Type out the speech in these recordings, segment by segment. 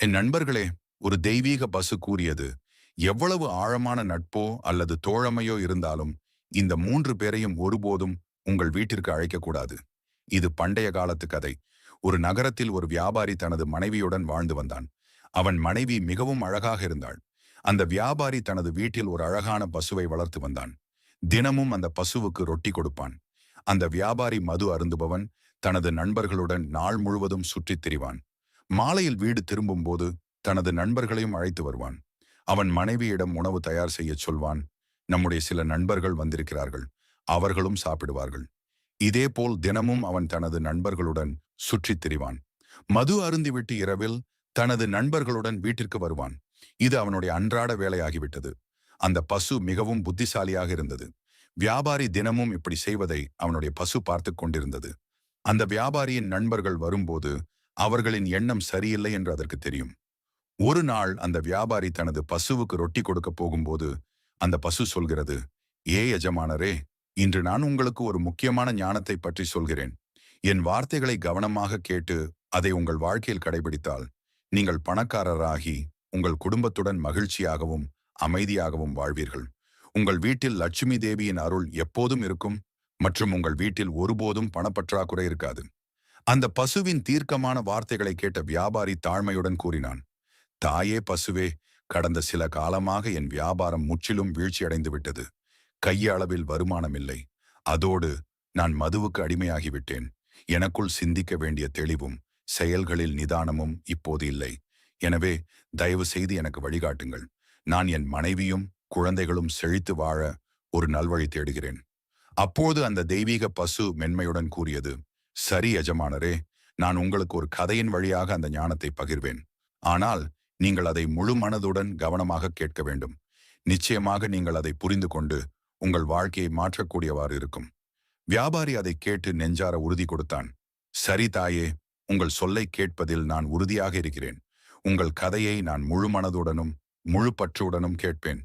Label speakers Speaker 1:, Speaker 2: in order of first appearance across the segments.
Speaker 1: என் நண்பர்களே ஒரு தெய்வீக பசு கூறியது எவ்வளவு ஆழமான நட்போ அல்லது தோழமையோ இருந்தாலும் இந்த மூன்று பேரையும் ஒருபோதும் உங்கள் வீட்டிற்கு அழைக்கக்கூடாது இது பண்டைய காலத்து கதை. ஒரு நகரத்தில் ஒரு வியாபாரி தனது மனைவியுடன் வாழ்ந்து வந்தான். அவன் மனைவி மிகவும் அழகாக இருந்தாள். அந்த வியாபாரி தனது வீட்டில் ஒரு அழகான பசுவை வளர்த்து வந்தான். தினமும் அந்த பசுவுக்கு ரொட்டி கொடுப்பான். அந்த வியாபாரி மது அருந்துபவன் தனது நண்பர்களுடன் நாள் முழுவதும் சுற்றித் திரிவான். மாலையில் வீடு திரும்பும்போது தனது நண்பர்களையும் அழைத்து வருவான். அவன் மனைவியிடம் உணவு தயார் செய்யச் சொல்வான். நம்முடைய சில நண்பர்கள் வந்திருக்கிறார்கள். அவர்களும் சாப்பிடுவார்கள். இதேபோல் தினமும் அவன் தனது நண்பர்களுடன் சுற்றித் திரிவான். மது அருந்திவிட்டு இரவில் தனது நண்பர்களுடன் வீட்டிற்கு வருவான். இது அவனுடைய அன்றாட வேலையாகிவிட்டது. அந்த பசு மிகவும் புத்திசாலியாக இருந்தது. வியாபாரி தினமும் இப்படி செய்வதை அவனுடைய பசு பார்த்து கொண்டிருந்தது. அந்த வியாபாரியின் நண்பர்கள் வரும்போது அவர்களின் எண்ணம் சரியில்லை என்று அதற்கு தெரியும். ஒரு நாள் அந்த வியாபாரி தனது பசுவுக்கு ரொட்டி கொடுக்க போகும்போது அந்த பசு சொல்கிறது ஏ எஜமானரே இன்று நான் உங்களுக்கு ஒரு முக்கியமான ஞானத்தை பற்றி சொல்கிறேன். என் வார்த்தைகளை கவனமாக கேட்டு அதை உங்கள் வாழ்க்கையில் கடைபிடித்தால் நீங்கள் பணக்காரராகி உங்கள் குடும்பத்துடன் மகிழ்ச்சியாகவும் அமைதியாகவும் வாழ்வீர்கள். உங்கள் வீட்டில் லட்சுமி தேவியின் அருள் எப்போதும் இருக்கும் மற்றும் உங்கள் வீட்டில் ஒருபோதும் பணப்பற்றாக்குறை இருக்காது. அந்த பசுவின் தீர்க்கமான வார்த்தைகளை கேட்ட வியாபாரி தாழ்மையுடன் கூறினான் தாயே பசுவே கடந்த சில காலமாக என் வியாபாரம் முற்றிலும் வீழ்ச்சியடைந்து விட்டது. கைய அளவில் வருமானம் இல்லை. அதோடு நான் மதுவுக்கு அடிமையாகிவிட்டேன் எனக்குள் சிந்திக்க வேண்டிய தெளிவும் செயல்களில் நிதானமும் இப்போது இல்லை. எனவே தயவு செய்து எனக்கு வழிகாட்டுங்கள். நான் என் மனைவியும் குழந்தைகளும் செழித்து வாழ ஒரு நல்வழி தேடுகிறேன். அப்போது அந்த தெய்வீக பசு மென்மையுடன் கூறியது சரி எஜமானரே நான் உங்களுக்கு ஒரு கதையின் வழியாக அந்த ஞானத்தை பகிர்வேன். ஆனால் நீங்கள் அதை முழு மனதுடன் கவனமாக கேட்க வேண்டும். நிச்சயமாக நீங்கள் அதை புரிந்து கொண்டு உங்கள் வாழ்க்கையை மாற்றக்கூடியவாறு இருக்கும். வியாபாரி அதை கேட்டு நெஞ்சார உறுதி கொடுத்தான். சரி தாயே உங்கள் சொல்லை கேட்பதில் நான் உறுதியாக இருக்கிறேன். உங்கள் கதையை நான் முழு மனதுடனும் முழு பற்றுடனும் கேட்பேன்.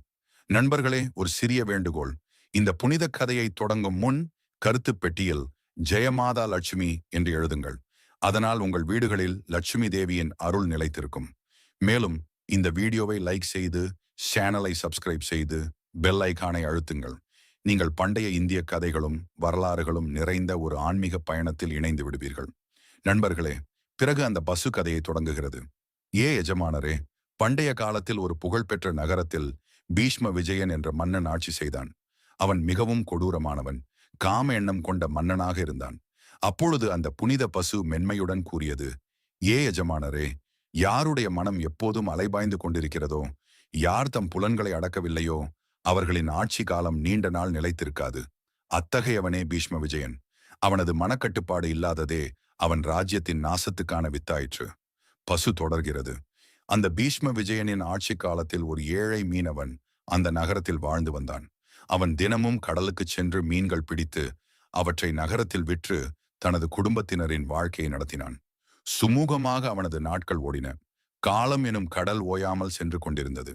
Speaker 1: நண்பர்களே ஒரு சிறிய வேண்டுகோள். இந்த புனித கதையை தொடங்கும் முன் கருத்து பெட்டியில் ஜெயமாதா லட்சுமி என்று எழுதுங்கள். அதனால் உங்கள் வீடுகளில் லட்சுமி தேவியின் அருள் நிலைத்திருக்கும். மேலும் இந்த வீடியோவை லைக் செய்து சேனலை சப்ஸ்கிரைப் செய்து பெல் ஐக்கானை அழுத்துங்கள். நீங்கள் பண்டைய இந்திய கதைகளும் வரலாறுகளும் நிறைந்த ஒரு ஆன்மீக பயணத்தில் இணைந்து விடுவீர்கள். நண்பர்களே பிறகு அந்த பசு கதையை தொடங்குகிறது. ஏ எஜமானரே பண்டைய காலத்தில் ஒரு புகழ்பெற்ற நகரத்தில் பீஷ்ம விஜயன் என்ற மன்னன் ஆட்சி செய்தான். அவன் மிகவும் கொடூரமானவன். காம எண்ணம் கொண்ட மன்னனாக இருந்தான். அப்பொழுது அந்த புனித பசு மென்மையுடன் கூறியது ஏ எஜமானரே யாருடைய மனம் எப்போதும் அலைபாய்ந்து கொண்டிருக்கிறதோ யார் தம் புலன்களை அடக்கவில்லையோ அவர்களின் ஆட்சி காலம் நீண்ட நாள் நிலைத்திருக்காது. அத்தகையவனே பீஷ்ம விஜயன். அவனது மனக்கட்டுப்பாடு இல்லாததே அவன் ராஜ்யத்தின் நாசத்துக்கான வித்தாயிற்று. பசு தொடர்கிறது. அந்த பீஷ்ம விஜயனின் ஆட்சி காலத்தில் ஒரு ஏழை மீனவன் அந்த நகரத்தில் வாழ்ந்து வந்தான். அவன் தினமும் கடலுக்குச் சென்று மீன்கள் பிடித்து அவற்றை நகரத்தில் விற்று தனது குடும்பத்தினரின் வாழ்க்கையை நடத்தினான். சுமூகமாக அவனது நாட்கள் ஓடின. காலம் எனும் கடல் ஓயாமல் சென்று கொண்டிருந்தது.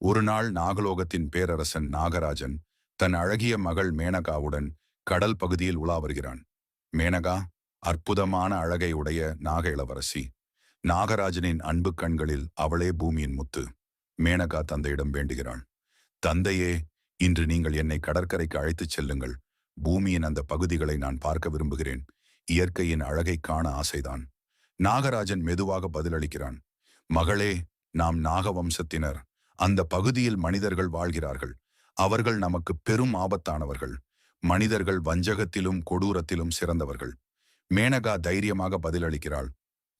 Speaker 1: ஒரு நாள் நாகலோகத்தின் பேரரசன் நாகராஜன் தன் அழகிய மகள் மேனகாவுடன் கடல் பகுதியில் உலா வருகிறான். மேனகா அற்புதமான அழகை உடைய நாக இளவரசி. நாகராஜனின் அன்பு கண்களில் அவளே பூமியின் முத்து. மேனகா தந்தையிடம் வேண்டுகிறாள். தந்தையே இன்று நீங்கள் என்னை கடற்கரைக்கு அழைத்துச் செல்லுங்கள். பூமியின் அந்த பகுதிகளை நான் பார்க்க விரும்புகிறேன். இயற்கையின் அழகை காண ஆசைதான். நாகராஜன் மெதுவாக பதிலளிக்கிறான். மகளே நாம் நாக வம்சத்தினர் அந்த பகுதியில் மனிதர்கள் வாழ்கிறார்கள். அவர்கள் நமக்கு பெரும் ஆபத்தானவர்கள். மனிதர்கள் வஞ்சகத்திலும் கொடூரத்திலும் சிறந்தவர்கள். மேனகா தைரியமாக பதிலளிக்கிறாள்.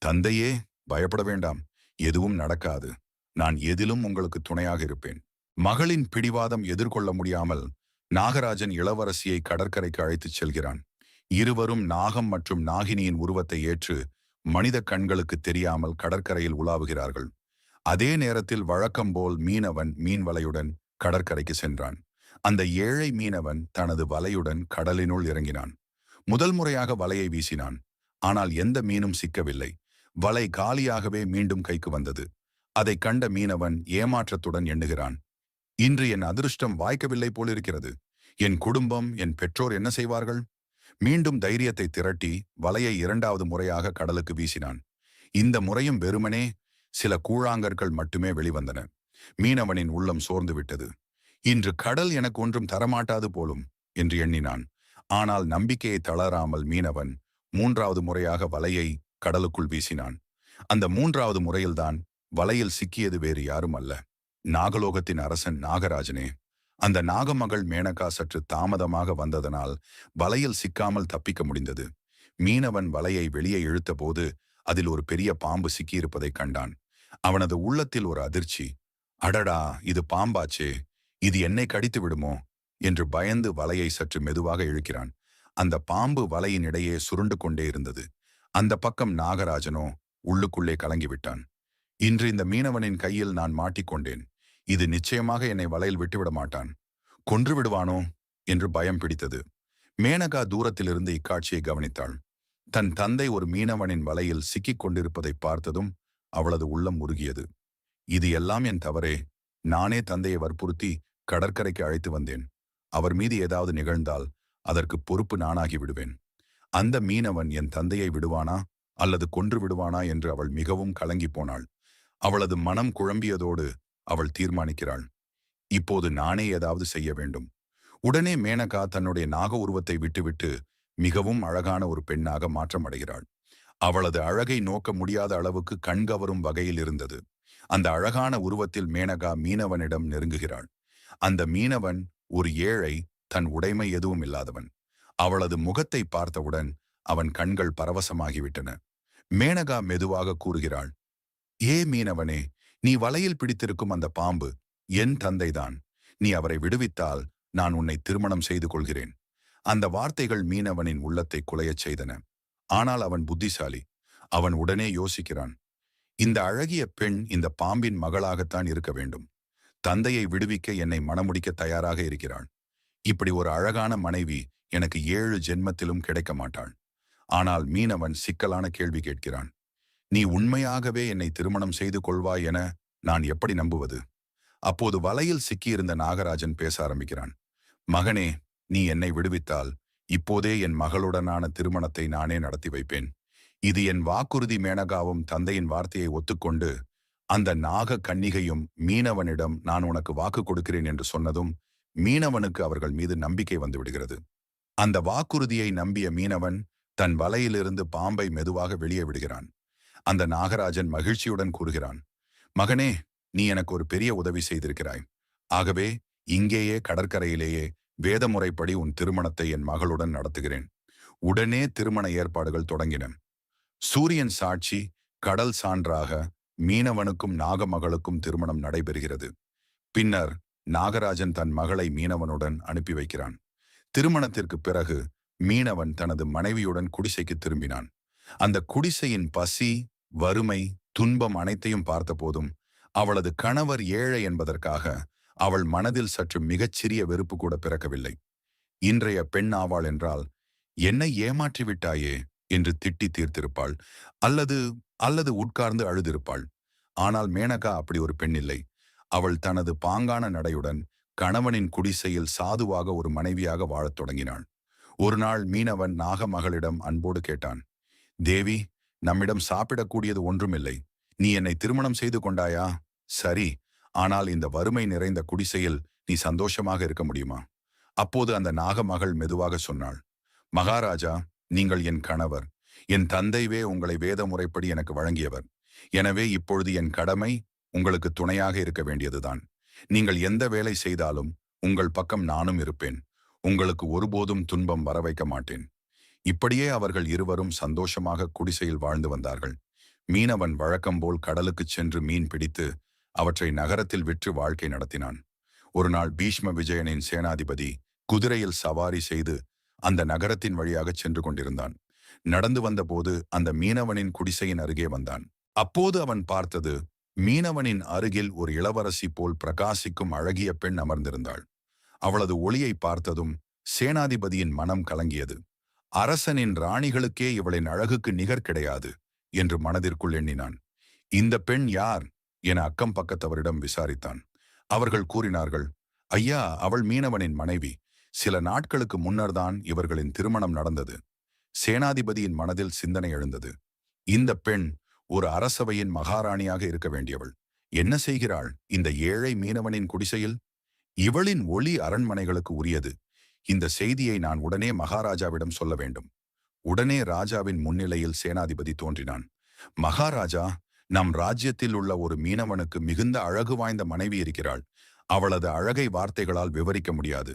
Speaker 1: தந்தையே பயப்பட வேண்டாம். எதுவும் நடக்காது. நான் எதிலும் உங்களுக்கு துணையாக இருப்பேன். மகளின் பிடிவாதம் எதிர்கொள்ள முடியாமல் நாகராஜன் இளவரசியை கடற்கரைக்கு அழைத்துச் செல்கிறான். இருவரும் நாகம் மற்றும் நாகினியின் உருவத்தை ஏற்று மனித கண்களுக்கு தெரியாமல் கடற்கரையில் உலாவுகிறார்கள். அதே நேரத்தில் வழக்கம்போல் மீனவன் மீன் வலையுடன் கடற்கரைக்கு சென்றான். அந்த ஏழை மீனவன் தனது வலையுடன் கடலினுள் இறங்கினான். முதல் முறையாக வலையை வீசினான். ஆனால் எந்த மீனும் சிக்கவில்லை. வலை காலியாகவே மீண்டும் கைக்கு வந்தது. அதை கண்ட மீனவன் ஏமாற்றத்துடன் எண்ணுகிறான். இன்று என் அதிர்ஷ்டம் வாய்க்கவில்லை போலிருக்கிறது. என் குடும்பம் என் பெற்றோர் என்ன செய்வார்கள்? மீண்டும் தைரியத்தை திரட்டி வலையை இரண்டாவது முறையாக கடலுக்கு வீசினான். இந்த முறையும் வெறுமனே சில கூழாங்கற்கள் மட்டுமே வெளிவந்தன. மீனவனின் உள்ளம் சோர்ந்து விட்டது. இன்று கடல் எனக்கு ஒன்றும் தரமாட்டாது போலும் என்று எண்ணினான். ஆனால் நம்பிக்கையை தளராமல் மீனவன் மூன்றாவது முறையாக வலையை கடலுக்குள் வீசினான். அந்த மூன்றாவது முறையில்தான் வலையில் சிக்கியது வேறு யாரும் அல்ல. நாகலோகத்தின் அரசன் நாகராஜனே அந்த நாகமகள் மேனகா சற்று தாமதமாக வந்ததனால் வலையில் சிக்காமல் தப்பிக்க முடிந்தது. மீனவன் வலையை வெளியே இழுத்தபோது அதில் ஒரு பெரிய பாம்பு சிக்கியிருப்பதைக் கண்டான். அவனது உள்ளத்தில் ஒரு அதிர்ச்சி. அடடா இது பாம்பாச்சே இது என்னை கடித்து விடுமோ? என்று பயந்து வலையை சற்று மெதுவாக இழுக்கிறான். அந்த பாம்பு வலையின் இடையே சுருண்டு கொண்டே இருந்தது. அந்த பக்கம் நாகராஜனோ உள்ளுக்குள்ளே கலங்கிவிட்டான். இன்று இந்த மீனவனின் கையில் நான் மாட்டிக்கொண்டேன். இது நிச்சயமாக என்னை வலையில் விட்டுவிட மாட்டான். கொன்று விடுவானோ? என்று பயம் பிடித்தது. மேனகா தூரத்திலிருந்து இக்காட்சியை கவனித்தாள். தன் தந்தை ஒரு மீனவனின் வலையில் சிக்கிக் கொண்டிருப்பதை பார்த்ததும் அவளது உள்ளம் உருகியது. இது எல்லாம் என் தவறே. நானே தந்தையை வற்புறுத்தி கடற்கரைக்கு அழைத்து வந்தேன். அவர் மீது ஏதாவது நிகழ்ந்தால் அதற்கு பொறுப்பு நானாகி விடுவேன். அந்த மீனவன் என் தந்தையை விடுவானா? அல்லது கொன்று விடுவானா? என்று அவள் மிகவும் கலங்கி போனாள். அவளது மனம் குழம்பியதோடு அவள் தீர்மானிக்கிறாள். இப்போது நானே ஏதாவது செய்ய வேண்டும். உடனே மேனகா தன்னுடைய நாக உருவத்தை விட்டுவிட்டு மிகவும் அழகான ஒரு பெண்ணாக மாற்றமடைகிறாள். அவளது அழகை நோக்க முடியாத அளவுக்கு கண்கவரும் வகையில் இருந்தது. அந்த அழகான உருவத்தில் மேனகா மீனவனிடம் நெருங்குகிறாள். அந்த மீனவன் ஒரு ஏழை தன் உடைமை எதுவும் இல்லாதவன். அவளது முகத்தை பார்த்தவுடன் அவன் கண்கள் பரவசமாகிவிட்டன. மேனகா மெதுவாக கூறுகிறாள். ஏ மீனவனே நீ வலையில் பிடித்திருக்கும் அந்த பாம்பு என் தந்தைதான். நீ அவரை விடுவித்தால் நான் உன்னை திருமணம் செய்து கொள்கிறேன். அந்த வார்த்தைகள் மீனவனின் உள்ளத்தை குலையச் செய்தன. ஆனால் அவன் புத்திசாலி. அவன் உடனே யோசிக்கிறான். இந்த அழகிய பெண் இந்த பாம்பின் மகளாகத்தான் இருக்க வேண்டும். தந்தையை விடுவிக்க என்னை மணமுடிக்க தயாராக இருக்கிறாள். இப்படி ஒரு அழகான மனைவி எனக்கு ஏழு ஜென்மத்திலும் கிடைக்க மாட்டாள். ஆனால் மீனவன் சிக்கலான கேள்வி கேட்கிறான். நீ உண்மையாகவே என்னை திருமணம் செய்து கொள்வாய் என நான் எப்படி நம்புவது? அப்போது வலையில் சிக்கியிருந்த நாகராஜன் பேச ஆரம்பிக்கிறான். மகனே நீ என்னை விடுவித்தால் இப்போதே என் மகளுடனான திருமணத்தை நானே நடத்தி வைப்பேன். இது என் வாக்குறுதி மேனகாவும் தந்தையின் வார்த்தையை ஒத்துக்கொண்டு அந்த நாக கன்னிகையும் மீனவனிடம் நான் உனக்கு வாக்கு கொடுக்கிறேன் என்று சொன்னதும் மீனவனுக்கு அவர்கள் மீது நம்பிக்கை வந்து விடுகிறது. அந்த வாக்குறுதியை நம்பிய மீனவன் தன் வலையிலிருந்து பாம்பை மெதுவாக வெளியே விடுகிறான். அந்த நாகராஜன் மகிழ்ச்சியுடன் கூறுகிறான் மகனே நீ எனக்கு ஒரு பெரிய உதவி செய்திருக்கிறாய். ஆகவே இங்கேயே கடற்கரையிலேயே வேத முறைப்படி உன் திருமணத்தை என் மகளுடன் நடத்துகிறேன். உடனே திருமண ஏற்பாடுகள் தொடங்கின. சூரியன் சாட்சி கடல் சான்றாக மீனவனுக்கும் நாகமகளுக்கும் திருமணம் நடைபெறுகிறது. பின்னர் நாகராஜன் தன் மகளை மீனவனுடன் அனுப்பி வைக்கிறான். திருமணத்திற்கு பிறகு மீனவன் தனது மனைவியுடன் குடிசைக்கு திரும்பினான். அந்த குடிசையின் பசி வறுமை துன்பம் அனைத்தையும் பார்த்தபோதும் அவளது கணவர் ஏழை என்பதற்காக அவள் மனதில் சற்று மிகச்சிறிய வெறுப்பு கூட பிறக்கவில்லை. இன்றைய பெண் ஆவாள் என்றால் என்னை ஏமாற்றி விட்டாயே என்று திட்டி தீர்த்திருப்பாள். அல்லது அல்லது உட்கார்ந்து அழுதிருப்பாள். ஆனால் மேனகா அப்படி ஒரு பெண் இல்லை. அவள் தனது பாங்கான நடையுடன் கணவனின் குடிசையில் சாதுவாக ஒரு மனைவியாக வாழத் தொடங்கினாள். ஒரு நாள் மீனவன் நாகமகளிடம் அன்போடு கேட்டான் தேவி நம்மிடம் சாப்பிடக்கூடியது ஒன்றுமில்லை. நீ என்னை திருமணம் செய்து கொண்டாயா? சரி ஆனால் இந்த வறுமை நிறைந்த குடிசையில் நீ சந்தோஷமாக இருக்க முடியுமா? அப்போது அந்த நாகமகள் மெதுவாக சொன்னாள். மகாராஜா நீங்கள் என் கணவர். என் தந்தைவே உங்களை வேத முறைப்படி எனக்கு வழங்கியவர். எனவே இப்பொழுது என் கடமை உங்களுக்கு துணையாக இருக்க வேண்டியதுதான். நீங்கள் எந்த வேலை செய்தாலும் உங்கள் பக்கம் நானும் இருப்பேன். உங்களுக்கு ஒருபோதும் துன்பம் வர வைக்க மாட்டேன். இப்படியே அவர்கள் இருவரும் சந்தோஷமாக குடிசையில் வாழ்ந்து வந்தார்கள். மீனவன் வழக்கம்போல் கடலுக்குச் சென்று மீன் பிடித்து அவற்றை நகரத்தில் விற்று வாழ்க்கை நடத்தினான். ஒரு நாள் பீஷ்ம விஜயனின் சேனாதிபதி குதிரையில் சவாரி செய்து அந்த நகரத்தின் வழியாகச் சென்று கொண்டிருந்தான். நடந்து வந்தபோது அந்த மீனவனின் குடிசையின் அருகே வந்தான். அப்போது அவன் பார்த்தது மீனவனின் அருகில் ஒரு இளவரசி போல் பிரகாசிக்கும் அழகிய பெண் அமர்ந்திருந்தாள். அவளது ஒளியை பார்த்ததும் சேனாதிபதியின் மனம் கலங்கியது. அரசனின் ராணிகளுக்கே இவளின் அழகுக்கு நிகர் கிடையாது என்று மனதிற்குள் எண்ணினான். இந்த பெண் யார்? என அக்கம் பக்கத்தவரிடம் விசாரித்தான். அவர்கள் கூறினார்கள் ஐயா அவள் மீனவனின் மனைவி. சில நாட்களுக்கு முன்னர்தான் இவர்களின் திருமணம் நடந்தது. சேனாதிபதியின் மனதில் சிந்தனை எழுந்தது. இந்த பெண் ஒரு அரசவையின் மகாராணியாக இருக்க வேண்டியவள். என்ன செய்கிறாள்? இந்த ஏழை மீனவனின் குடிசையில்? இவளின் ஒளி அரண்மனைகளுக்கு உரியது. இந்த செய்தியை நான் உடனே மகாராஜாவிடம் சொல்ல வேண்டும். உடனே ராஜாவின் முன்னிலையில் சேனாதிபதி தோன்றினான். மகாராஜா நம் ராஜ்யத்தில் உள்ள ஒரு மீனவனுக்கு மிகுந்த அழகு வாய்ந்த மனைவி இருக்கிறாள். அவளது அழகை வார்த்தைகளால் விவரிக்க முடியாது.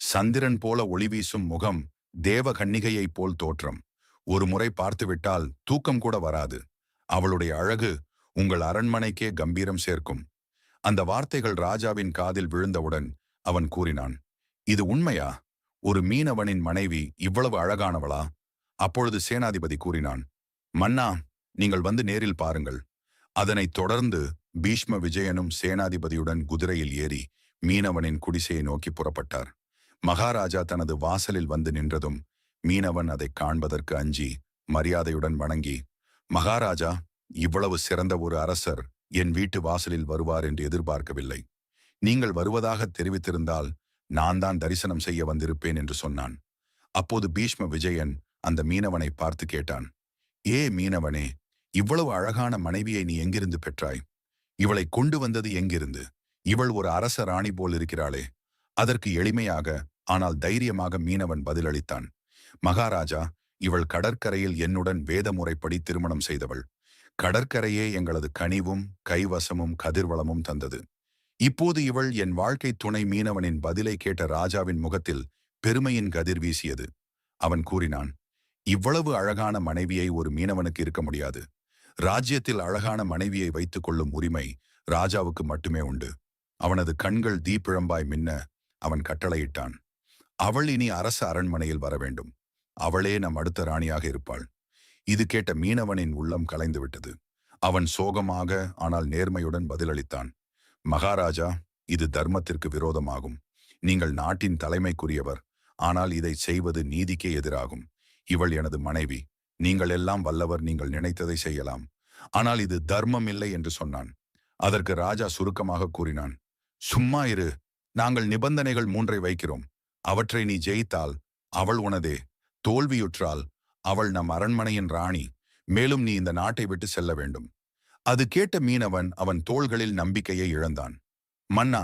Speaker 1: சந்திரன் போல ஒளி வீசும் முகம் தேவ கன்னிகையைப் போல் தோற்றம். ஒரு முறை பார்த்துவிட்டால் தூக்கம் கூட வராது. அவளுடைய அழகு உங்கள் அரண்மனைக்கே கம்பீரம் சேர்க்கும். அந்த வார்த்தைகள் ராஜாவின் காதில் விழுந்தவுடன் அவன் கூறினான். இது உண்மையா? ஒரு மீனவனின் மனைவி இவ்வளவு அழகானவளா? அப்பொழுது சேனாதிபதி கூறினான் மன்னா நீங்கள் வந்து நேரில் பாருங்கள். அதனைத் தொடர்ந்து பீஷ்ம விஜயனும் சேனாதிபதியுடன் குதிரையில் ஏறி மீனவனின் குடிசையை நோக்கி புறப்பட்டார். மகாராஜா தனது வாசலில் வந்து நின்றதும் மீனவன் அதைக் காண்பதற்கு அஞ்சி மரியாதையுடன் வணங்கி மகாராஜா இவ்வளவு சிறந்த ஒரு அரசர் என் வீட்டு வாசலில் வருவார் என்று எதிர்பார்க்கவில்லை. நீங்கள் வருவதாக தெரிவித்திருந்தால் நான் தான் தரிசனம் செய்ய வந்திருப்பேன் என்று சொன்னான். அப்போது பீஷ்ம விஜயன் அந்த மீனவனை பார்த்து கேட்டான் ஏ மீனவனே இவ்வளவு அழகான மனைவியை நீ எங்கிருந்து பெற்றாய்? இவளை கொண்டு வந்தது எங்கிருந்து? இவள் ஒரு அரச ராணி போல் இருக்கிறாளே. அதற்கு எளிமையாக ஆனால் தைரியமாக மீனவன் பதிலளித்தான் மகாராஜா இவள் கடற்கரையில் என்னுடன் வேத முறைப்படி திருமணம் செய்தவள். கடற்கரையே எங்களது கனிவும் கைவசமும் கதிர்வளமும் தந்தது. இப்போது இவள் என் வாழ்க்கை துணை மீனவனின் பதிலை கேட்ட ராஜாவின் முகத்தில் பெருமையின் கதிர் வீசியது. அவன் கூறினான் இவ்வளவு அழகான மனைவியை ஒரு மீனவனுக்கு இருக்க முடியாது. ராஜ்யத்தில் அழகான மனைவியை வைத்துக் கொள்ளும் உரிமை ராஜாவுக்கு மட்டுமே உண்டு. அவனது கண்கள் தீப்பிழம்பாய் மின்ன அவன் கட்டளையிட்டான். அவள் இனி அரச அரண்மனையில் வர வேண்டும். அவளே நம் அடுத்த ராணியாக இருப்பாள். இது கேட்ட மீனவனின் உள்ளம் கலைந்து விட்டது அவன் சோகமாக ஆனால் நேர்மையுடன் பதிலளித்தான். மகாராஜா இது தர்மத்திற்கு விரோதமாகும். நீங்கள் நாட்டின் தலைமைக்குரியவர். ஆனால் இதை செய்வது நீதிக்கே எதிராகும். இவள் எனது மனைவி. நீங்கள் எல்லாம் வல்லவர் நீங்கள் நினைத்ததை செய்யலாம். ஆனால் இது தர்மம் இல்லை என்று சொன்னான். அதற்கு ராஜா சுருக்கமாக கூறினான். சும்மா இரு. நாங்கள் நிபந்தனைகள் மூன்றை வைக்கிறோம். அவற்றை நீ ஜெயித்தால் அவள் உனதே. தோல்வியுற்றால் அவள் நம் அரண்மனையின் ராணி. மேலும் நீ இந்த நாட்டை விட்டு செல்ல வேண்டும். அது கேட்ட மீனவன் அவன் தோள்களில் நம்பிக்கையை இழந்தான். மன்னா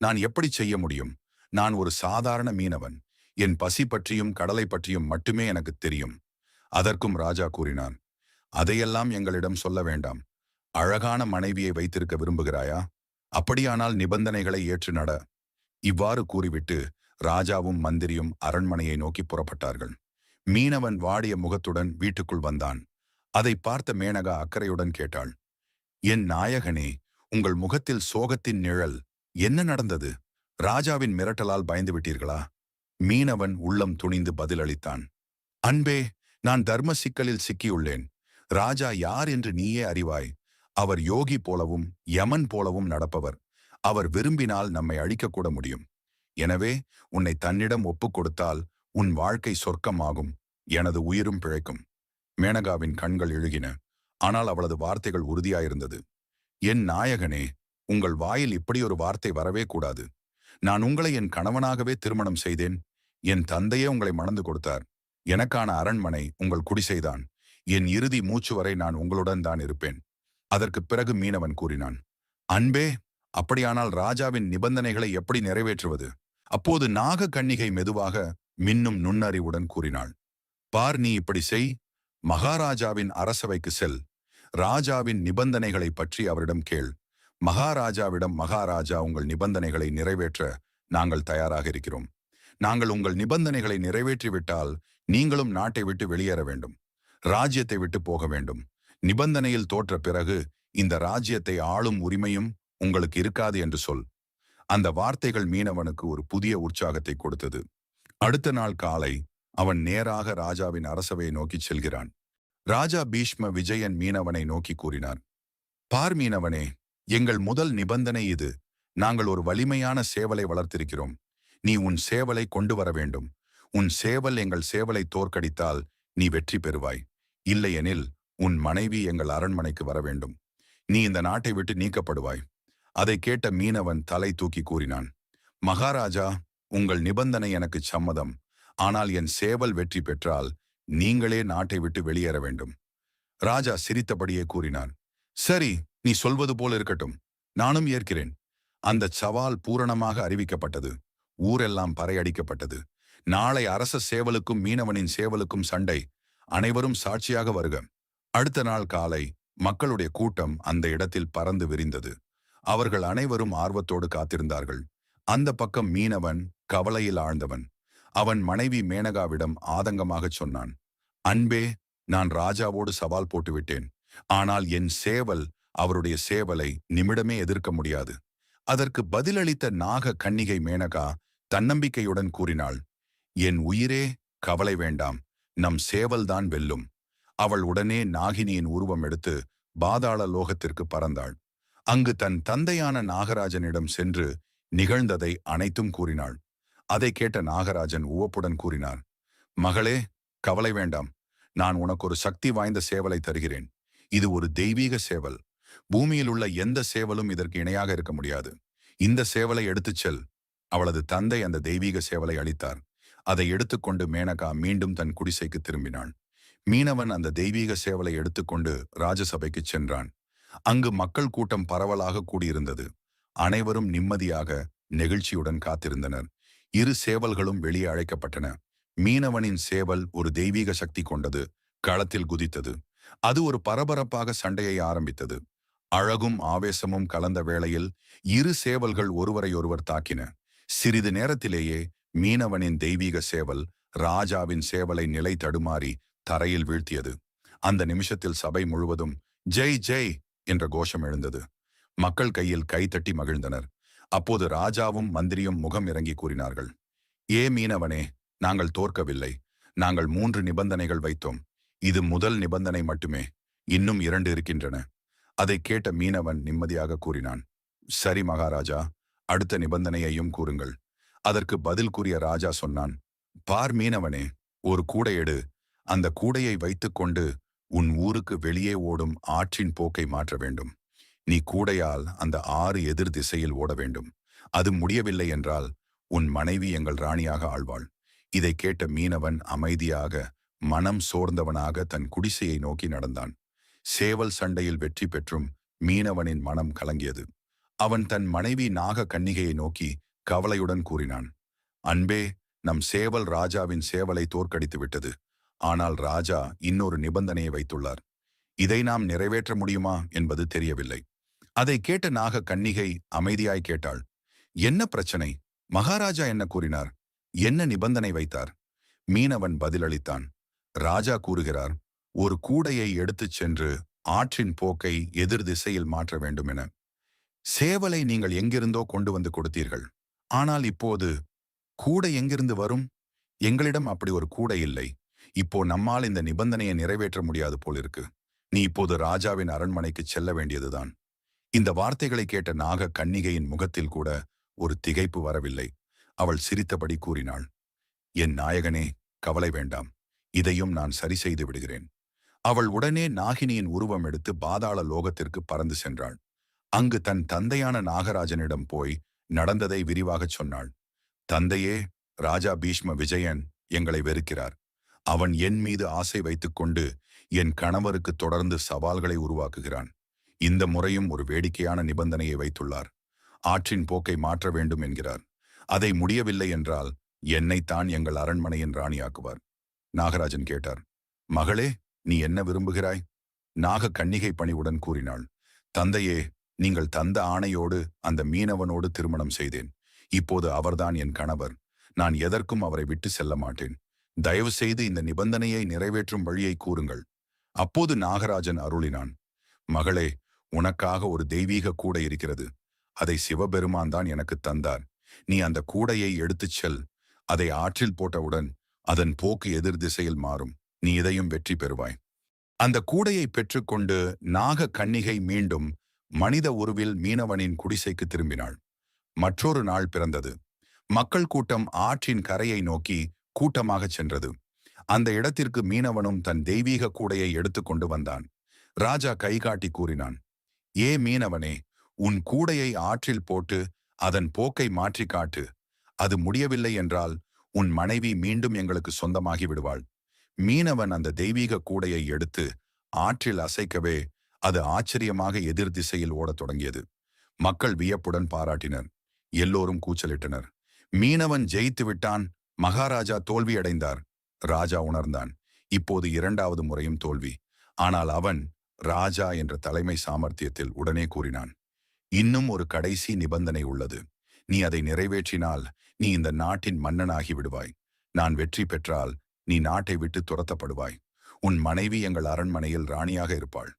Speaker 1: நான் எப்படி செய்ய முடியும்? நான் ஒரு சாதாரண மீனவன். என் பசி பற்றியும் கடலை பற்றியும் மட்டுமே எனக்கு தெரியும். அதற்கும் ராஜா கூறினான் அதையெல்லாம் எங்களிடம் சொல்ல வேண்டாம். அழகான மனைவியை வைத்திருக்க விரும்புகிறாயா? அப்படியானால் நிபந்தனைகளை ஏற்று நட. இவ்வாறு கூறிவிட்டு ராஜாவும் மந்திரியும் அரண்மனையை நோக்கி புறப்பட்டார்கள். மீனவன் வாடிய முகத்துடன் வீட்டுக்குள் வந்தான். அதை பார்த்த மேனகா அக்கறையுடன் கேட்டாள் என் நாயகனே உங்கள் முகத்தில் சோகத்தின் நிழல் என்ன நடந்தது? ராஜாவின் மிரட்டலால் பயந்து விட்டீர்களா? மீனவன் உள்ளம் துணிந்து பதிலளித்தான். அன்பே நான் தர்ம சிக்கலில் சிக்கியுள்ளேன். ராஜா யார் என்று நீயே அறிவாய். அவர் யோகி போலவும் யமன் போலவும் நடப்பவர். அவர் விரும்பினால் நம்மை அழிக்கக்கூட முடியும். எனவே உன்னை தன்னிடம் ஒப்புக் கொடுத்தால் உன் வாழ்க்கை சொர்க்கமாகும். எனது உயிரும் பிழைக்கும். மேனகாவின் கண்கள் எழுகின ஆனால் அவளது வார்த்தைகள் உறுதியாயிருந்தது. என் நாயகனே உங்கள் வாயில் இப்படி ஒரு வார்த்தை வரவே கூடாது. நான் உங்களை என் கணவனாகவே திருமணம் செய்தேன். என் தந்தையே உங்களை மணந்து கொடுத்தார். எனக்கான அரண்மனை உங்கள் குடிசைதான். என் இறுதி மூச்சு வரை நான் உங்களுடன் தான் இருப்பேன். அதற்கு பிறகு மீனவன் கூறினான் அன்பே அப்படியானால் ராஜாவின் நிபந்தனைகளை எப்படி நிறைவேற்றுவது? அப்போது நாக கன்னிகை மெதுவாக மின்னும் நுண்ணறிவுடன் கூறினாள் பார் நீ இப்படி செய். மகாராஜாவின் அரசவைக்கு செல். ராஜாவின் நிபந்தனைகளை பற்றி அவரிடம் கேள். மகாராஜாவிடம் மகாராஜா உங்கள் நிபந்தனைகளை நிறைவேற்ற நாங்கள் தயாராக இருக்கிறோம். நாங்கள் உங்கள் நிபந்தனைகளை நிறைவேற்றிவிட்டால் நீங்களும் நாட்டை விட்டு வெளியேற வேண்டும். ராஜ்யத்தை விட்டு போக வேண்டும். நிபந்தனையில் தோற்ற பிறகு இந்த ராஜ்யத்தை ஆளும் உரிமையும் உங்களுக்கு இருக்காது என்று சொல். அந்த வார்த்தைகள் மீனவனுக்கு ஒரு புதிய உற்சாகத்தை கொடுத்தது. அடுத்த நாள் காலை அவன் நேராக ராஜாவின் அரசவையை நோக்கிச் செல்கிறான். ராஜா பீஷ்ம விஜயன் மீனவனை நோக்கி கூறினார் பார் மீனவனே எங்கள் முதல் நிபந்தனை இது. நாங்கள் ஒரு வலிமையான சேவலை வளர்த்திருக்கிறோம். நீ உன் சேவலை கொண்டு வர வேண்டும். உன் சேவல் எங்கள் சேவலை தோற்கடித்தால் நீ வெற்றி பெறுவாய். இல்லையெனில் உன் மனைவி எங்கள் அரண்மனைக்கு வர வேண்டும். நீ இந்த நாட்டை விட்டு நீக்கப்படுவாய். அதை கேட்ட மீனவன் தலை தூக்கி கூறினான் மகாராஜா உங்கள் நிபந்தனை எனக்கு சம்மதம். ஆனால் என் சேவல் வெற்றி பெற்றால் நீங்களே நாட்டை விட்டு வெளியேற வேண்டும். ராஜா சிரித்தபடியே கூறினான் சரி நீ சொல்வது போல இருக்கட்டும். நானும் ஏற்கிறேன். அந்த சவால் பூரணமாக அறிவிக்கப்பட்டது. ஊரெல்லாம் பறையடிக்கப்பட்டது. நாளை அரச சேவலுக்கும் மீனவனின் சேவலுக்கும் சண்டை. அனைவரும் சாட்சியாக வருக. அடுத்த நாள் காலை மக்களுடைய கூட்டம் அந்த இடத்தில் பறந்து விரிந்தது. அவர்கள் அனைவரும் ஆர்வத்தோடு காத்திருந்தார்கள். அந்த பக்கம் மீனவன் கவலையில் ஆழ்ந்தவன். அவன் மனைவி மேனகாவிடம் ஆதங்கமாகச் சொன்னான் அன்பே நான் ராஜாவோடு சவால் போட்டுவிட்டேன். ஆனால் என் சேவல் அவருடைய சேவலை நிமிடமே எதிர்க்க முடியாது. அதற்கு பதிலளித்த நாக கன்னிகை மேனகா தன்னம்பிக்கையுடன் கூறினாள் என் உயிரே கவலை வேண்டாம். நம் சேவல்தான் வெல்லும். அவள் உடனே நாகினியின் உருவம் எடுத்து பாதாள லோகத்திற்கு பறந்தாள். அங்கு தன் தந்தையான நாகராஜனிடம் சென்று நிகழ்ந்ததை அனைத்தும் கூறினாள். அதை கேட்ட நாகராஜன் உவப்புடன் கூறினார் மகளே கவலை வேண்டாம். நான் உனக்கு ஒரு சக்தி வாய்ந்த சேவலை தருகிறேன். இது ஒரு தெய்வீக சேவல். பூமியில் உள்ள எந்த சேவலும் இதற்கு இணையாக இருக்க முடியாது. இந்த சேவலை எடுத்துச் செல். அவளது தந்தை அந்த தெய்வீக சேவலை அளித்தார். அதை எடுத்துக்கொண்டு மேனகா மீண்டும் தன் குடிசைக்கு திரும்பினாள். மீனவன் அந்த தெய்வீக சேவலை எடுத்துக்கொண்டு ராஜசபைக்கு சென்றான். அங்கு மக்கள் கூட்டம் பரவலாக கூடியிருந்தது. அனைவரும் நிம்மதியாக நெகிழ்ச்சியுடன் காத்திருந்தனர். இரு சேவல்களும் வெளியே அழைக்கப்பட்டன. மீனவனின் சேவல் ஒரு தெய்வீக சக்தி கொண்டது களத்தில் குதித்தது. அது ஒரு பரபரப்பாக சண்டையை ஆரம்பித்தது. அழகும் ஆவேசமும் கலந்த வேளையில் இரு சேவல்கள் ஒருவரையொருவர் தாக்கின. சிறிது நேரத்திலேயே மீனவனின் தெய்வீக சேவல் ராஜாவின் சேவலை நிலை தடுமாறி தரையில் வீழ்த்தியது. அந்த நிமிஷத்தில் சபை முழுவதும் ஜெய் ஜெய் என்ற கோஷம் எழுந்தது. மக்கள் கையில் கைத்தட்டி மகிழ்ந்தனர். அப்போது ராஜாவும் மந்திரியும் முகம் இறங்கி கூறினார்கள். ஏ மீனவனே நாங்கள் தோற்கவில்லை. நாங்கள் மூன்று நிபந்தனைகள் வைத்தோம். இது முதல் நிபந்தனை மட்டுமே. இன்னும் இரண்டு இருக்கின்றன. அதை கேட்ட மீனவன் நிம்மதியாக கூறினான். சரி மகாராஜா அடுத்த நிபந்தனையையும் கூறுங்கள். அதற்கு பதில் கூறிய ராஜா சொன்னான். பார் மீனவனே ஒரு கூடை எடு. அந்த கூடையை வைத்துக்கொண்டு உன் ஊருக்கு வெளியே ஓடும் ஆற்றின் போக்கை மாற்ற வேண்டும். நீ கூடையால் அந்த ஆறு எதிர் திசையில் ஓட வேண்டும். அது முடியவில்லை என்றால் உன் மனைவி எங்கள் ராணியாக ஆழ்வாள். இதை கேட்ட மீனவன் அமைதியாக மனம் சோர்ந்தவனாக தன் குடிசையை நோக்கி நடந்தான். சேவல் சண்டையில் வெற்றி பெற்றும் மீனவனின் மனம் கலங்கியது. அவன் தன் மனைவி நாக கன்னிகையை நோக்கி கவலையுடன் கூறினான் அன்பே நம் சேவல் ராஜாவின் சேவலை தோற்கடித்து விட்டது. ஆனால் ராஜா இன்னொரு நிபந்தனையை வைத்துள்ளார். இதை நாம் நிறைவேற்ற முடியுமா? என்பது தெரியவில்லை. அதை கேட்ட நாக கன்னிகை அமைதியாய் கேட்டாள். என்ன பிரச்சனை? மகாராஜா என்ன கூறினார்? என்ன நிபந்தனை வைத்தார்? மீனவன் பதிலளித்தான். ராஜா கூறுகிறார் ஒரு கூடையை எடுத்துச் சென்று ஆற்றின் போக்கை எதிர் திசையில் மாற்ற வேண்டும் என சேவலை நீங்கள் எங்கிருந்தோ கொண்டு வந்து கொடுத்தீர்கள். ஆனால் இப்போது கூடை எங்கிருந்து வரும்? எங்களிடம் அப்படி ஒரு கூடை இல்லை. இப்போ நம்மால் இந்த நிபந்தனையை நிறைவேற்ற முடியாது போலிருக்கு. நீ இப்போது ராஜாவின் அரண்மனைக்கு செல்ல வேண்டியதுதான். இந்த வார்த்தைகளை கேட்ட நாக கண்ணிகையின் முகத்தில் கூட ஒரு திகைப்பு வரவில்லை. அவள் சிரித்தபடி கூறினாள் என் நாயகனே கவலை வேண்டாம். இதையும் நான் சரி செய்து விடுகிறேன். அவள் உடனே நாகினியின் உருவம் எடுத்து பாதாள லோகத்திற்கு பறந்து சென்றாள். அங்கு தன் தந்தையான நாகராஜனிடம் போய் நடந்ததை விரிவாகச் சொன்னாள் தந்தையே ராஜா பீஷ்ம விஜயன் எங்களை வெறுக்கிறார். அவன் என் மீது ஆசை வைத்துக்கொண்டு என் கணவருக்கு தொடர்ந்து சவால்களை உருவாக்குகிறான். இந்த முறையும் ஒரு வேடிக்கையான நிபந்தனையை வைத்துள்ளார். ஆற்றின் போக்கை மாற்ற வேண்டும் என்கிறார். அதை முடியவில்லை என்றால் என்னைத்தான் எங்கள் அரண்மனையின் ராணியாக்குவார். நாகராஜன் கேட்டார். மகளே நீ என்ன விரும்புகிறாய்? நாக கன்னிகை பணிவுடன் கூறினாள். தந்தையே நீங்கள் தந்த ஆணையோடு அந்த மீனவனோடு திருமணம் செய்தேன். இப்போது அவர்தான் என் கணவர். நான் எதற்கும் அவரை விட்டு செல்ல மாட்டேன். தயவு செய்து இந்த நிபந்தனையை நிறைவேற்றும் வழியை கூறுங்கள். அப்போது நாகராஜன் அருளினான். மகளே உனக்காக ஒரு தெய்வீக கூடை இருக்கிறது. அதை சிவபெருமான் தான் எனக்கு தந்தார். நீ அந்த கூடையை எடுத்துச் செல். அதை ஆற்றில் போட்டவுடன் அதன் போக்கு எதிர் திசையில் மாறும். நீ இதையும் வெற்றி பெறுவாய். அந்த கூடையை பெற்றுக்கொண்டு நாக கன்னிகை மீண்டும் மனித உருவில் மீனவனின் குடிசைக்கு திரும்பினாள். மற்றொரு நாள் பிறந்தது. மக்கள் கூட்டம் ஆற்றின் கரையை நோக்கி கூட்டமாகச் சென்றது. அந்த இடத்திற்கு மீனவனும் தன் தெய்வீக கூடையை எடுத்துக்கொண்டு வந்தான். ராஜா கைகாட்டி கூறினான் ஏ மீனவனே உன் கூடையை ஆற்றில் போட்டு அதன் போக்கை மாற்றி காட்டு. அது முடியவில்லை என்றால் உன் மனைவி மீண்டும் எங்களுக்கு சொந்தமாகி விடுவாள். மீனவன் அந்த தெய்வீக கூடையை எடுத்து ஆற்றில் அசைக்கவே அது ஆச்சரியமாக எதிர் திசையில் ஓடத் தொடங்கியது. மக்கள் வியப்புடன் பாராட்டினர். எல்லோரும் கூச்சலிட்டனர். மீனவன் ஜெயித்து விட்டான். மகாராஜா தோல்வியடைந்தார். ராஜா உணர்ந்தான். இப்போது இரண்டாவது முறையும் தோல்வி. ஆனால் அவன் ராஜா என்ற தலைமை சாமர்த்தியத்தில் உடனே கூறினான் இன்னும் ஒரு கடைசி நிபந்தனை உள்ளது. நீ அதை நிறைவேற்றினால் நீ இந்த நாட்டின் மன்னனாகி விடுவாய். நான் வெற்றி பெற்றால் நீ நாட்டை விட்டு துரத்தப்படுவாய். உன் மனைவி எங்கள் அரண்மனையில் ராணியாக இருப்பாள்.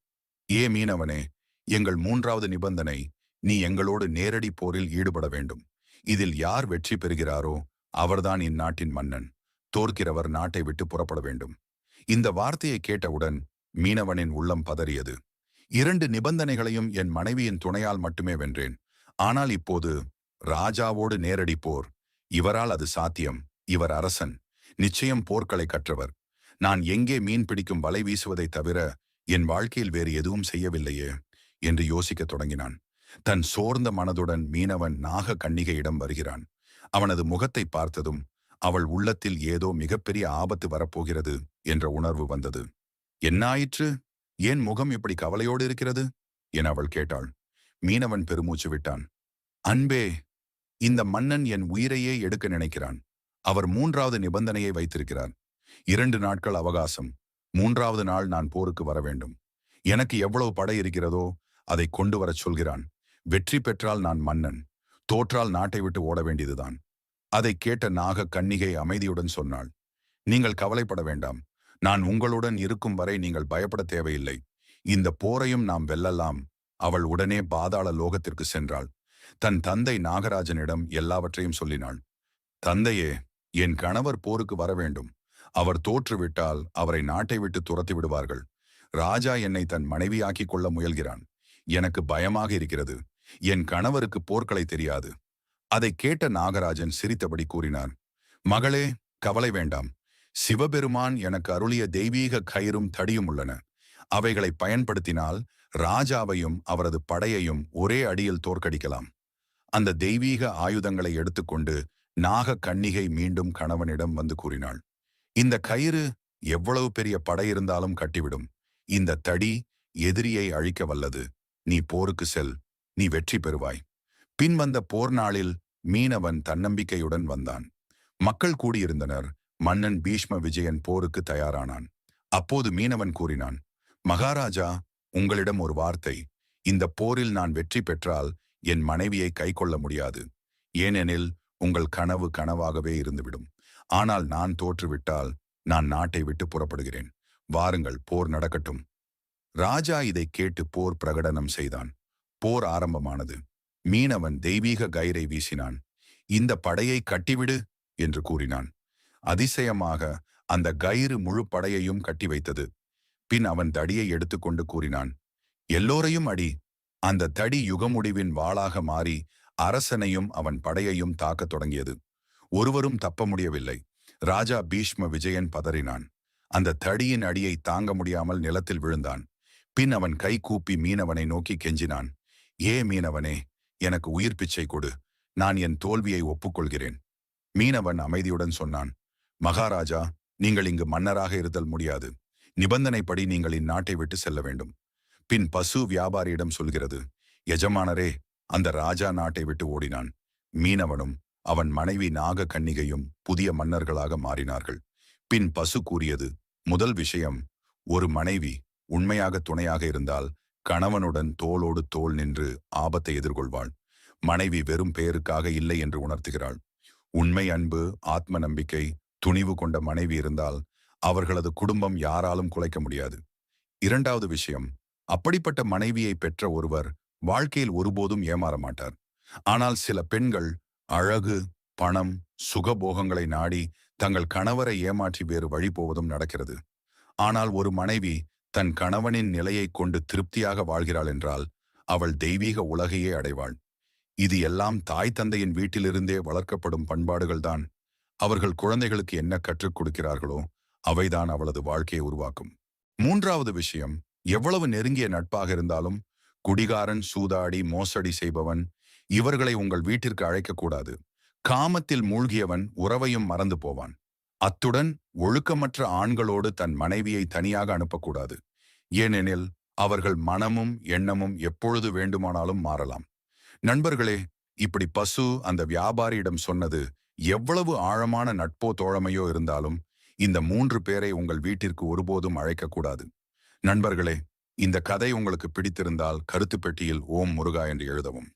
Speaker 1: ஏ மீனவனே எங்கள் மூன்றாவது நிபந்தனை நீ எங்களோடு நேரடி போரில் ஈடுபட வேண்டும். இதில் யார் வெற்றி பெறுகிறாரோ அவர்தான் இந்நாட்டின் மன்னன். தோற்கிறவர் நாட்டை விட்டு புறப்பட வேண்டும். இந்த வார்த்தையை கேட்டவுடன் மீனவனின் உள்ளம் பதறியது. இரண்டு நிபந்தனைகளையும் என் மனைவியின் துணையால் மட்டுமே வென்றேன். ஆனால் இப்போது ராஜாவோடு நேரடி போர். இவரால் அது சாத்தியம். இவர் அரசன். நிச்சயம் போர்க்களை கற்றவர். நான் எங்கே மீன் பிடிக்கும் வலை வீசுவதை தவிர என் வாழ்க்கையில் வேறு எதுவும் செய்யவில்லையே என்று யோசிக்கத் தொடங்கினான். தன் சோர்ந்த மனதுடன் மீனவன் நாக கன்னிகையிடம் வருகிறான். அவனது முகத்தை பார்த்ததும் அவள் உள்ளத்தில் ஏதோ மிகப்பெரிய ஆபத்து வரப்போகிறது என்ற உணர்வு வந்தது. என்னாயிற்று? ஏன் முகம் இப்படி கவலையோடு இருக்கிறது? என அவள் கேட்டாள். மீனவன் பெருமூச்சு விட்டான். அன்பே இந்த மன்னன் என் உயிரையே எடுக்க நினைக்கிறான். அவர் மூன்றாவது நிபந்தனையை வைத்திருக்கிறார். இரண்டு நாட்கள் அவகாசம். மூன்றாவது நாள் நான் போருக்கு வர வேண்டும். எனக்கு எவ்வளவு படை இருக்கிறதோ அதை கொண்டு வரச் சொல்கிறான். வெற்றி பெற்றால் நான் மன்னன். தோற்றால் நாட்டை விட்டு ஓட வேண்டியதுதான். அதை கேட்ட நாக கன்னிகை அமைதியுடன் சொன்னாள். நீங்கள் கவலைப்பட வேண்டாம். நான் உங்களுடன் இருக்கும் வரை நீங்கள் பயப்பட தேவையில்லை. இந்த போரையும் நாம் வெல்லலாம். அவள் உடனே பாதாள லோகத்திற்கு சென்றாள். தன் தந்தை நாகராஜனிடம் எல்லாவற்றையும் சொல்லினாள். தந்தையே என் கணவர் போருக்கு வர வேண்டும். அவர் தோற்றுவிட்டால் அவரை நாட்டை விட்டு துரத்தி விடுவார்கள். ராஜா என்னை தன் மனைவியாக்கிக் கொள்ள முயல்கிறான். எனக்கு பயமாக இருக்கிறது. என் கணவருக்கு போர்க்களை தெரியாது. அதை கேட்ட நாகராஜன் சிரித்தபடி கூறினார். மகளே கவலை வேண்டாம். சிவபெருமான் எனக்கு அருளிய தெய்வீக கயிறும் தடியும் உள்ளன. அவைகளை பயன்படுத்தினால் ராஜாவையும் அவரது படையையும் ஒரே அடியில் தோற்கடிக்கலாம். அந்த தெய்வீக ஆயுதங்களை எடுத்துக்கொண்டு நாக கன்னிகை மீண்டும் கணவனிடம் வந்து கூறினாள். இந்த கயிறு எவ்வளவு பெரிய படை இருந்தாலும் கட்டிவிடும். இந்த தடி எதிரியை அழிக்க வல்லது. நீ போருக்கு செல். நீ வெற்றி பெறுவாய். பின் வந்த போர் நாளில் மீனவன் தன்னம்பிக்கையுடன் வந்தான். மக்கள் கூடியிருந்தனர். மன்னன் பீஷ்ம விஜயன் போருக்கு தயாரானான். அப்போது மீனவன் கூறினான் மகாராஜா உங்களிடம் ஒரு வார்த்தை. இந்த போரில் நான் வெற்றி பெற்றால் என் மனைவியை கைக்கொள்ள முடியாது. ஏனெனில் உங்கள் கனவு கனவாகவே இருந்துவிடும். ஆனால் நான் தோற்றுவிட்டால் நான் நாட்டை விட்டு புறப்படுகிறேன். வாருங்கள் போர் நடக்கட்டும். ராஜா இதை கேட்டு போர் பிரகடனம் செய்தான். போர் ஆரம்பமானது. மீனவன் தெய்வீக கயிறை வீசினான். இந்த படையை கட்டிவிடு என்று கூறினான். அதிசயமாக அந்த கயிறு முழு படையையும் கட்டி வைத்தது. பின் அவன் தடியை எடுத்துக்கொண்டு கூறினான் எல்லோரையும் அடி. அந்த தடி யுகமுடிவின் வாளாக மாறி அரசனையும் அவன் படையையும் தாக்கத் தொடங்கியது. ஒருவரும் தப்ப முடியவில்லை. ராஜா பீஷ்ம விஜயன் பதறினான். அந்த தடியின் அடியை தாங்க முடியாமல் நிலத்தில் விழுந்தான். பின் அவன் கை கூப்பி மீனவனை நோக்கி கெஞ்சினான் ஏ மீனவனே எனக்கு உயிர் பிச்சை கொடு. நான் என் தோல்வியை ஒப்புக்கொள்கிறேன். மீனவன் அமைதியுடன் சொன்னான் மகாராஜா நீங்கள் இங்கு மன்னராக இருத்தல் முடியாது. நிபந்தனைப்படி நீங்கள் இந்நாட்டை விட்டு செல்ல வேண்டும். பின் பசு வியாபாரியிடம் சொல்கிறது எஜமானரே அந்த ராஜா நாட்டை விட்டு ஓடினான். மீனவனும் அவன் மனைவி நாக கன்னிகையும் புதிய மன்னர்களாக மாறினார்கள். பின் பசு கூறியது முதல் விஷயம் ஒரு மனைவி உண்மையாக துணையாக இருந்தால் கணவனுடன் தோளோடு தோல் நின்று ஆபத்தை எதிர்கொள்வாள். மனைவி வெறும் பெயருக்காக இல்லை என்று உணர்த்துகிறாள். உண்மை அன்பு ஆத்ம நம்பிக்கை துணிவு கொண்ட மனைவி இருந்தால் அவர்களது குடும்பம் யாராலும் குலைக்க முடியாது. இரண்டாவது விஷயம் அப்படிப்பட்ட மனைவியை பெற்ற ஒருவர் வாழ்க்கையில் ஒருபோதும் ஏமாற மாட்டார். ஆனால் சில பெண்கள் அழகு பணம் சுகபோகங்களை நாடி தங்கள் கணவரை ஏமாற்றி வேறு வழி போவதும் நடக்கிறது. ஆனால் ஒரு மனைவி தன் கணவனின் நிலையை கொண்டு திருப்தியாக வாழ்கிறாள் என்றால் அவள் தெய்வீக உலகையே அடைவாள். இது எல்லாம் தாய் தந்தையின் வீட்டிலிருந்தே வளர்க்கப்படும் பண்பாடுகள்தான். அவர்கள் குழந்தைகளுக்கு என்ன கற்றுக் கொடுக்கிறார்களோ அவைதான் அவளது வாழ்க்கையை உருவாக்கும். மூன்றாவது விஷயம் எவ்வளவு நெருங்கிய நட்பாக இருந்தாலும் குடிகாரன் சூதாடி மோசடி செய்பவன் இவர்களை உங்கள் வீட்டிற்கு அழைக்கக்கூடாது. காமத்தில் மூழ்கியவன் உறவையும் மறந்து போவான். அத்துடன் ஒழுக்கமற்ற ஆண்களோடு தன் மனைவியை தனியாக அனுப்பக்கூடாது. ஏனெனில் அவர்கள் மனமும் எண்ணமும் எப்பொழுது வேண்டுமானாலும் மாறலாம். நண்பர்களே இப்படி பசு அந்த வியாபாரியிடம் சொன்னது எவ்வளவு ஆழமான நட்போ தோழமையோ இருந்தாலும் இந்த மூன்று பேரை உங்கள் வீட்டிற்கு ஒருபோதும் அழைக்கக்கூடாது. நண்பர்களே இந்த கதை உங்களுக்கு பிடித்திருந்தால் கருத்து பெட்டியில் ஓம் முருகா என்று எழுதவும்.